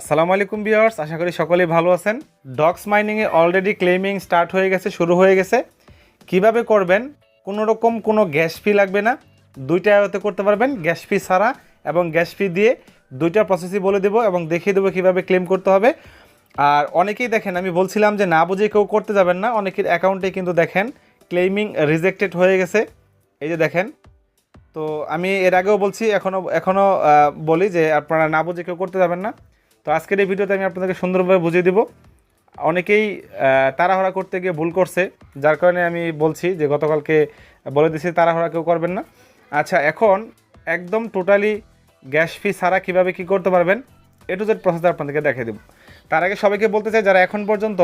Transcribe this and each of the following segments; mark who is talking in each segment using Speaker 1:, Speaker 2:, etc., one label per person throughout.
Speaker 1: আসসালামু আলাইকুম বিয়ার্স আশা করি সকলেই ভালো আছেন। ডক্স মাইনিংয়ে অলরেডি ক্লেমিং স্টার্ট হয়ে গেছে, শুরু হয়ে গেছে। কীভাবে করবেন? কোনো রকম কোনো গ্যাস ফি লাগবে না। দুইটা আয়তে করতে পারবেন, গ্যাস ফি ছাড়া এবং গ্যাস ফি দিয়ে দুইটা প্রসেসই বলে দেবো এবং দেখিয়ে দেবো কীভাবে ক্লেম করতে হবে। আর অনেকেই দেখেন, আমি বলছিলাম যে না বুঝে কেউ করতে যাবেন না, অনেকের অ্যাকাউন্টে কিন্তু দেখেন ক্লেমিং রিজেক্টেড হয়ে গেছে। এই যে দেখেন, তো আমি এর আগেও বলছি এখনও এখনও বলি যে আপনারা না বুঝে কেউ করতে যাবেন না। তো আজকের এই ভিডিওতে আমি আপনাদেরকে সুন্দরভাবে বুঝিয়ে দিব। অনেকেই তাড়াহুড়া করতে গিয়ে ভুল করছে, যার কারণে আমি বলছি যে গতকালকে বলে দিছি তাড়াহুড়া কেউ করবেন না। আচ্ছা এখন একদম টোটালি গ্যাস ফি ছাড়া কীভাবে কী করতে পারবেন, এ টু প্রসেস আপনাদেরকে দেখিয়ে দেবো। তার আগে সবাইকে বলতে চাই, যারা এখন পর্যন্ত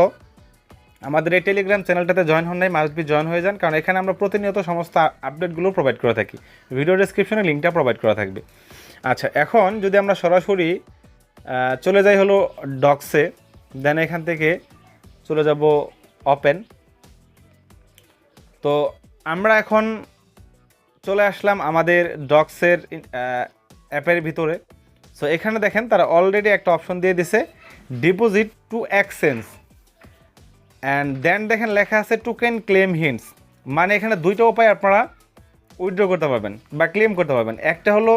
Speaker 1: আমাদের এই টেলিগ্রাম চ্যানেলটাতে জয়েন হন নাই মাস্ট বি জয়েন হয়ে যান, কারণ এখানে আমরা প্রতিনিয়ত সমস্ত আপডেটগুলো প্রোভাইড করে থাকি। ভিডিও ডেসক্রিপশনে লিঙ্কটা প্রোভাইড করা থাকবে। আচ্ছা এখন যদি আমরা সরাসরি চলে যাই হলো ডক্সে দেন এখান থেকে চলে যাব ওপেন তো আমরা এখন চলে আসলাম আমাদের ডক্সের অ্যাপের ভিতরে। সো এখানে দেখেন তারা অলরেডি একটা অপশন দিয়ে দিছে deposit to exchange and then দেখেন লেখা আছে টোকেন ক্লেম হিন্টস মানে এখানে দুইটা উপায় আপনারা উইথড্র করতে পারবেন বা ক্লেম করতে পারবেন। একটা হলো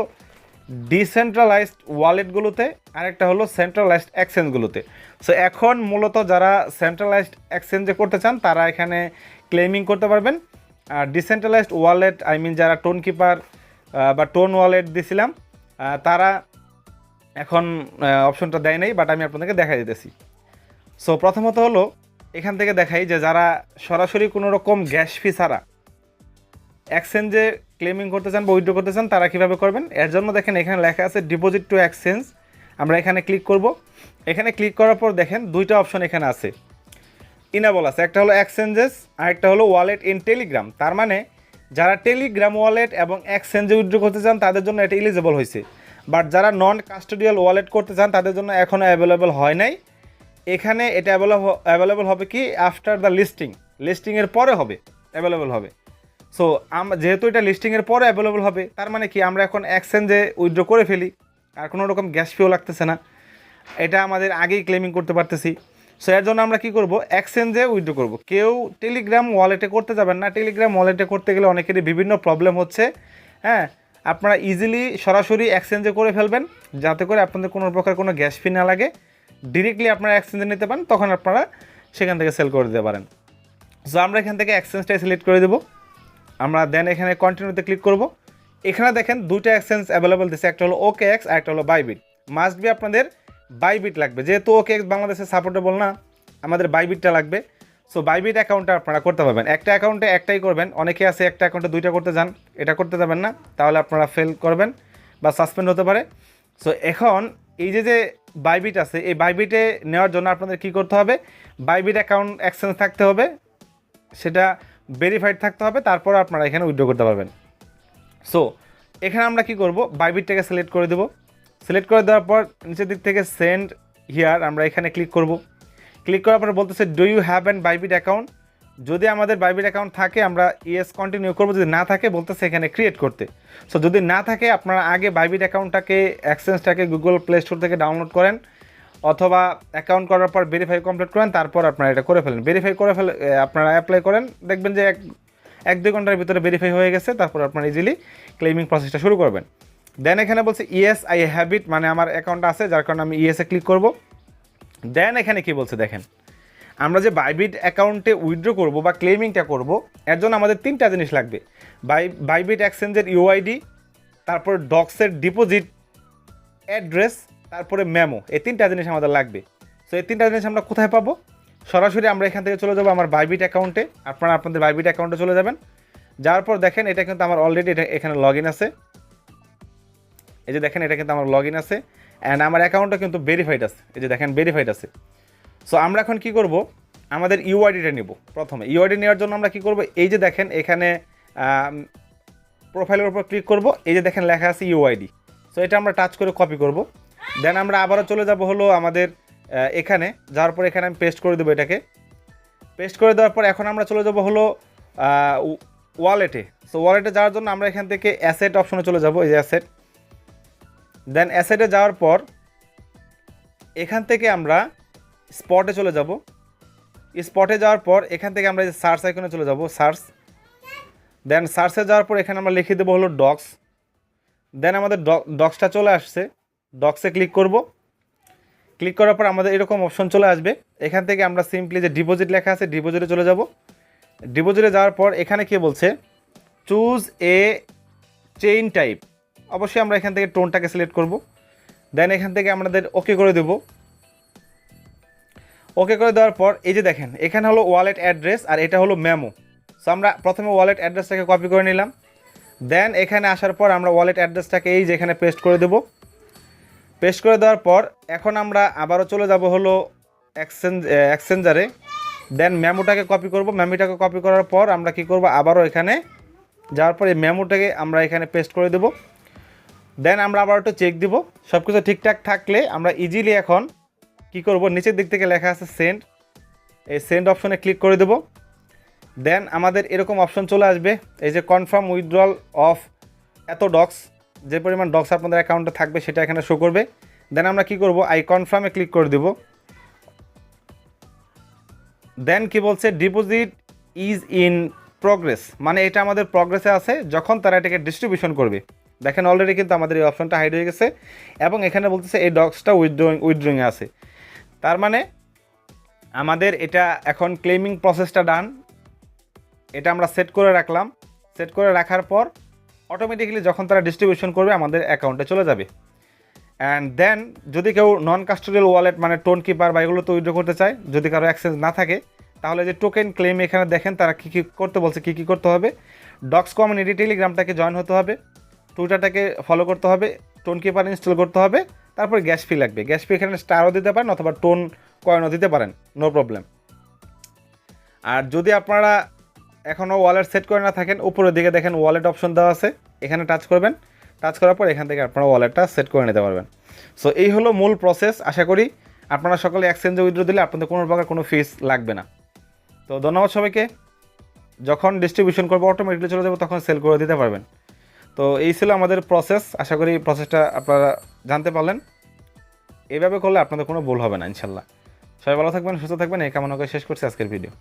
Speaker 1: ডিসেন্ট্রালাইজড ওয়ালেটগুলোতে আরেকটা হলো সেন্ট্রালাইজড এক্সচেঞ্জগুলোতে সো এখন মূলত যারা সেন্ট্রালাইজড এক্সচেঞ্জে করতে চান, তারা এখানে ক্লেমিং করতে পারবেন। আর ডিসেন্ট্রালাইজড ওয়ালেট আই মিন যারা টোন কিপার বা টোন ওয়ালেট দিছিলাম তারা এখন অপশনটা দেয় নাই বাট আমি আপনাদেরকে দেখা দিতেছি। সো প্রথমত হলো, এখান থেকে দেখাই যে যারা সরাসরি কোনো রকম গ্যাস ফি ছাড়া এক্সচেঞ্জে ক্লেমিং করতে চান বা উইথড্র করতে চান, তারা কীভাবে করবেন? এর জন্য দেখেন এখানে লেখা আছে ডিপোজিট টু এক্সচেঞ্জ আমরা এখানে ক্লিক করব। এখানে ক্লিক করার পর দেখেন দুইটা অপশন এখানে আছে। ইনাবল আছে। একটা হলো এক্সচেঞ্জেস আর একটা হলো ওয়ালেট ইন টেলিগ্রাম তার মানে যারা টেলিগ্রাম ওয়ালেট এবং এক্সচেঞ্জে উইথড্র করতে চান, তাদের জন্য এটা ইলিজেবল হয়েছে। বাট যারা নন কাস্টোডিয়াল ওয়ালেট করতে চান, তাদের জন্য এখনও অ্যাভেলেবল হয় নাই। এখানে এটা অ্যাভেলেবল হবে কি? আফটার দ্য লিস্টিং লিস্টিংয়ের পরে হবে। অ্যাভেলেবল হবে। সো আমরা যেহেতু এটা লিস্টিংয়ের পরে অ্যাভেলেবল হবে, তার মানে কি আমরা এখন এক্সচেঞ্জে উইথড্র করে ফেলি, আর কোনো রকম গ্যাস ফিও লাগতেছে না। এটা আমাদের আগেই ক্লেমিং করতে পারতেছি। সো এর জন্য আমরা কি করব? এক্সচেঞ্জে উইথড্র করব। কেউ টেলিগ্রাম ওয়ালেটে করতে যাবেন না। টেলিগ্রাম ওয়ালেটে করতে গেলে অনেকেরই বিভিন্ন প্রবলেম হচ্ছে। হ্যাঁ আপনারা ইজিলি সরাসরি এক্সচেঞ্জে করে ফেলবেন, যাতে করে আপনাদের কোনো প্রকার কোনো গ্যাস ফি না লাগে। ডিরেক্টলি আপনারা এক্সচেঞ্জে নিতে পারেন, তখন আপনারা সেখান থেকে সেল করে দিতে পারেন। সো আমরা এখান থেকে এক্সচেঞ্জটাই সিলেক্ট করে দেবো। আমরা দেন এখানে কন্টিনিউতে ক্লিক করব। এখানে দেখেন দুইটা এক্সচেঞ্জ অ্যাভেলেবল দিচ্ছে একটা হলো ওকে এক্স আর একটা হলো বাইবিট মাস্ট বি আপনাদের বাইবিট লাগবে। যেহেতু ওকে এক্স বাংলাদেশে সাপোর্টেবল না, আমাদের বাইবিটটা লাগবে। সো বাইবিট অ্যাকাউন্টটা আপনারা করতে পারবেন। একটা অ্যাকাউন্টে একটাই করবেন। অনেকে আছে একটা অ্যাকাউন্টে দুইটা করতে যান, এটা করতে যাবেন না, তাহলে আপনারা ফেল করবেন বা সাসপেন্ড হতে পারে। সো এখন এই যে যে বাইবিট আছে, এই বাইবিটে নেওয়ার জন্য আপনাদের কি করতে হবে? বাইবিট অ্যাকাউন্ট এক্সচেঞ্জ থাকতে হবে। সেটা ভেরিফাইড থাকতে হবে, তারপর আপনারা এখানে উইথড্র করতে পারবেন। সো এখানে আমরা কি করব? বাইবিটটাকে সিলেক্ট করে দেব। সিলেক্ট করে দেওয়ার পর নিচের দিক থেকে সেন্ড হিয়ার আমরা এখানে ক্লিক করব। ক্লিক করার পর বলতেছে do you have an Bybit account যদি আমাদের বাইবিট অ্যাকাউন্ট থাকে, আমরা ইয়েস কন্টিনিউ করব, যদি না থাকে, বলতেছে এখানে ক্রিয়েট করতে। সো যদি না থাকে, আপনারা আগে বাইবিট অ্যাকাউন্টটাকে এক্সচেঞ্জটাকে গুগল প্লে স্টোর থেকে ডাউনলোড করেন। অথবা অ্যাকাউন্ট করার পর ভেরিফাই কমপ্লিট করেন, তারপর আপনারা এটা করে ফেলেন। ভেরিফাই করে ফেলে আপনারা অ্যাপ্লাই করেন, দেখবেন যে এক এক দুই ঘণ্টার ভিতরে ভেরিফাই হয়ে গেছে, তারপর আপনারা ইজিলি ক্লেমিং প্রসেসটা শুরু করবেন। দেন এখানে বলছে ইয়েস আই হ্যাভ ইট মানে আমার অ্যাকাউন্ট আছে, যার কারণে আমি ইয়েসে ক্লিক করব। দেন এখানে কি বলছে দেখেন, আমরা যে বাইবিট অ্যাকাউন্টে উইথড্র করব বা ক্লেমিংটা করব, এর জন্য আমাদের তিনটা জিনিস লাগবে। বাই বাইবিট এক্সচেঞ্জের ইউআইডি তারপর ডক্সের ডিপোজিট অ্যাড্রেস তারপরে মেমো এই তিনটা জিনিস আমাদের লাগবে। সো এই তিনটা জিনিস আমরা কোথায় পাবো? সরাসরি আমরা এখান থেকে চলে যাব আমার বাইবিট অ্যাকাউন্টে আপনারা আপনাদের বাইবিট অ্যাকাউন্টে চলে যাবেন। যাওয়ার পর দেখেন, এটা কিন্তু আমার অলরেডি এটা এখানে লগ আছে। এই যে দেখেন, এটা কিন্তু আমার লগ আছে। অ্যান্ড আমার অ্যাকাউন্টটা কিন্তু ভেরিফাইড আছে। এই যে দেখেন ভেরিফাইড আছে। সো আমরা এখন কি করব? আমাদের ইউআইডিটা নিব প্রথমে। ইউআইডি নেওয়ার জন্য আমরা কি করব? এই যে দেখেন, এখানে প্রোফাইলের উপর ক্লিক করব। এই যে দেখেন, লেখা আছে ইউআইডি সো এটা আমরা টাচ করে কপি করব। দেন আমরা আবারও চলে যাব হলো আমাদের এখানে। যাওয়ার পর এখানে আমি পেস্ট করে দেবো এটাকে। পেস্ট করে দেওয়ার পর এখন আমরা চলে যাব হলো ওয়ালেটে সো ওয়ালেটে যাওয়ার জন্য আমরা এখান থেকে অ্যাসেট অপশনে চলে যাব, এই যে অ্যাসেট দেন অ্যাসেটে যাওয়ার পর এখান থেকে আমরা স্পটে চলে যাব। স্পটে যাওয়ার পর এখান থেকে আমরা সার্চ আইকনে চলে যাব সার্চ দেন সার্চে যাওয়ার পর এখানে আমরা লিখে দেবো হলো ডক্স দেন আমাদের ডক্সটা চলে আসছে। ডক্সে ক্লিক করব। ক্লিক করার পর আমাদের এরকম অপশন চলে আসবে। এখান থেকে আমরা সিম্পলি যে ডিপোজিট লেখা আছে ডিপোজিটে চলে যাব। ডিপোজিটে যাওয়ার পর এখানে কি বলছে? চুজ এ চেইন টাইপ অবশ্যই আমরা এখান থেকে টোনটাকে সিলেক্ট করব। দেন এখান থেকে আমাদের ওকে করে দেব। ওকে করে দেওয়ার পর এই যে দেখেন, এখানে হলো ওয়ালেট অ্যাড্রেস আর এটা হলো মেমো সো আমরা প্রথমে ওয়ালেট অ্যাড্রেসটাকে কপি করে নিলাম। দেন এখানে আসার পর আমরা ওয়ালেট অ্যাড্রেসটাকে এই যে এখানে পেস্ট করে দেব। পেস্ট করে দেওয়ার পর এখন আমরা আবারও চলে যাব হলো এক্সচেঞ্জ এক্সচেঞ্জারে দেন মেমোটাকে কপি করব। মেমোটাকে কপি করার পর আমরা কি করব? আবারও এখানে যাওয়ার পর এই মেমোটাকে আমরা এখানে পেস্ট করে দেব। দেন আমরা আবার একটু চেক দিব। সব কিছু ঠিকঠাক থাকলে আমরা ইজিলি এখন কি করব? নিচের দিক থেকে লেখা আছে সেন্ড এই সেন্ড অপশনে ক্লিক করে দেব। দেন আমাদের এরকম অপশন চলে আসবে। এই যে কনফার্ম উইথড্রল অফ এত ডক্স যে পরিমাণ ডক্স আপনাদের অ্যাকাউন্টে থাকবে সেটা এখানে শো করবে। দেন আমরা কি করব? আই কনফার্মে ক্লিক করে দেব। দেন কি বলছে? ডিপোজিট ইজ ইন প্রগ্রেস মানে এটা আমাদের প্রগ্রেসে আছে, যখন তারা এটাকে ডিস্ট্রিবিউশন করবে। দেখেন অলরেডি কিন্তু আমাদের এই অপশনটা হাইড হয়ে গেছে। এবং এখানে বলতেছে এই ডক্সটা উইথড্রোয়িং উইথড্রোয়িংয়ে আছে। তার মানে আমাদের এটা এখন ক্লেমিং প্রসেসটা ডান এটা আমরা সেট করে রাখলাম। সেট করে রাখার পর অটোমেটিক্যালি যখন তারা ডিস্ট্রিবিউশন করবে, আমাদের অ্যাকাউন্টে চলে যাবে। অ্যান্ড দেন যদি কেউ নন কাস্টোডিয়াল ওয়ালেট মানে টোন কিপার বা এগুলো তো উইড্রো করতে চায়, যদি কারও অ্যাক্সেস না থাকে, তাহলে যে টোকেন ক্লেম এখানে দেখেন, তারা কী কী করতে বলছে, কী কী করতে হবে। ডক্স কমিউনিটি টেলিগ্রামটাকে জয়েন হতে হবে, টুইটারটাকে ফলো করতে হবে টোন কিপার ইনস্টল করতে হবে, তারপর গ্যাস ফি লাগবে। গ্যাস ফি এখানে স্টারও দিতে পারেন অথবা টোন কয়েনও দিতে পারেন নো প্রবলেম আর যদি আপনারা এখনও ওয়ালেট সেট করে না থাকেন, উপরের দিকে দেখেন ওয়ালেট অপশন দেওয়া আছে, এখানে টাচ করবেন টাচ করার পর এখান থেকে আপনারা ওয়ালেটটা সেট করে নিতে পারবেন। সো এই হলো মূল প্রসেস আশা করি আপনারা সকলে এক্সচেঞ্জে উইথড্র দিলে আপনাদের কোনো প্রকার কোনো ফিস লাগবে না। তো ধন্যবাদ সবাইকে। যখন ডিস্ট্রিবিউশন করব অটোমেটিকলি চলে যাব, তখন সেল করে দিতে পারবেন। তো এই ছিল আমাদের প্রসেস আশা করি প্রসেসটা আপনারা জানতে পারলেন। এইভাবে করলে আপনাদের কোনো ভুল হবে না, ইনশাল্লাহ। সবাই ভালো থাকবেন, সুস্থ থাকবেন, এই কামনা করে শেষ করছি আজকের ভিডিও